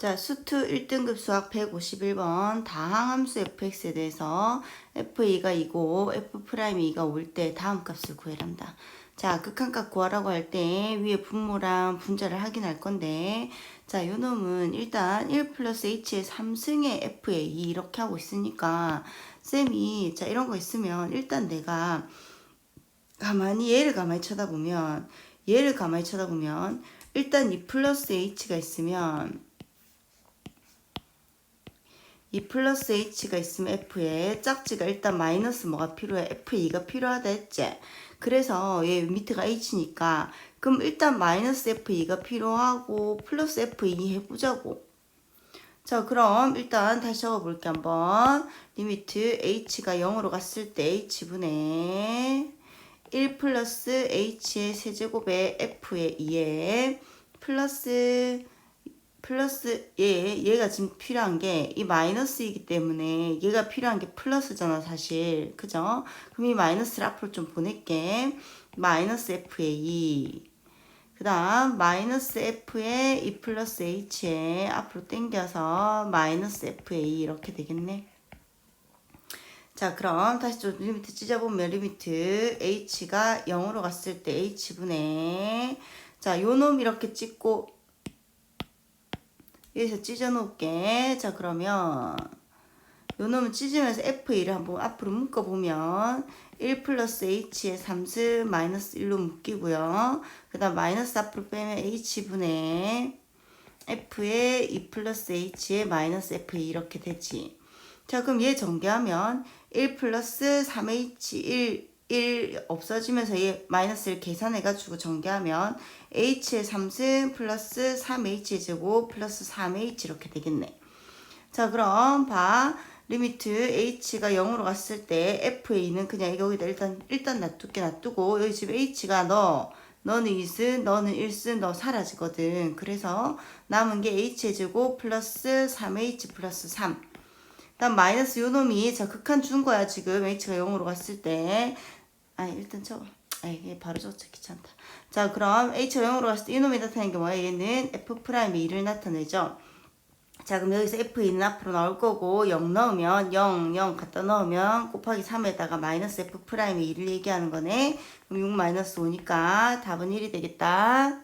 자, 수투 1등급 수학 151번 다항함수 fx에 대해서 f2가 2고 f'이 2가 올때 다음 값을 구해란다. 자, 극한값 구하라고 할 때 위에 분모랑 분자를 확인할 건데 자, 요 놈은 일단 1 플러스 h의 3승의 f의 2 이렇게 하고 있으니까 쌤이 자, 이런 거 있으면 일단 내가 가만히 얘를 가만히 쳐다보면 얘를 가만히 쳐다보면 일단 2 플러스 h가 있으면 2 플러스 h가 있으면 f에 짝지가 일단 마이너스 뭐가 필요해? f2가 필요하다 했지? 그래서 얘 밑에가 h니까 그럼 일단 마이너스 f2가 필요하고 플러스 f2 해보자고 자 그럼 일단 다시 적어볼게 한번 리미트 h가 0으로 갔을 때 h분의 1 플러스 h의 세제곱에 f의 2에 플러스 플러스 얘 얘가 지금 필요한 게 이 마이너스이기 때문에 얘가 필요한 게 플러스잖아 사실. 그죠? 그럼 이 마이너스를 앞으로 좀 보낼게. 마이너스 f의 2 그 다음 마이너스 f의 2 플러스 h에 앞으로 당겨서 마이너스 f의 2 이렇게 되겠네. 자 그럼 다시 좀 리미트 찢어보면 리미트 h가 0으로 갔을 때 h분의 자 요놈 이렇게 찍고 여기서 찢어 놓을게. 자 그러면 요 놈은 찢으면서 f1을 한번 앞으로 묶어 보면 1 플러스 h의 3승 마이너스 1로 묶이고요. 그 다음 마이너스 앞으로 빼면 h분의 f의 2 플러스 h의 마이너스 f 이렇게 되지. 자 그럼 얘 전개하면 1 플러스 3h 1 1 없어지면서 얘 마이너스를 계산해가지고 전개하면 h의 3승 플러스 3h 제곱 플러스 3h 이렇게 되겠네. 자 그럼 봐 리미트 h가 0으로 갔을 때 f의 2는 그냥 여기다 일단 일단 놔두게 놔두고 여기 지금 h가 너 너는 2승 너는 1승 너 사라지거든. 그래서 남은 게 h의 제곱 플러스 3h 플러스 3 다음 마이너스 요 놈이 자 극한 준 거야 지금 h가 0으로 갔을 때 아 일단 아 이게 바로 적자 귀찮다. 자 그럼 h가 0으로 갔을 때 이 놈이 나타내는 게 뭐야? 얘는 f 프라임의 2를 나타내죠. 자 그럼 여기서 f2는 앞으로 나올 거고 0 넣으면 0 0 갖다 넣으면 곱하기 3에다가 마이너스 f 프라임의 2를 얘기하는 거네. 그럼 6 마이너스 5니까 답은 1이 되겠다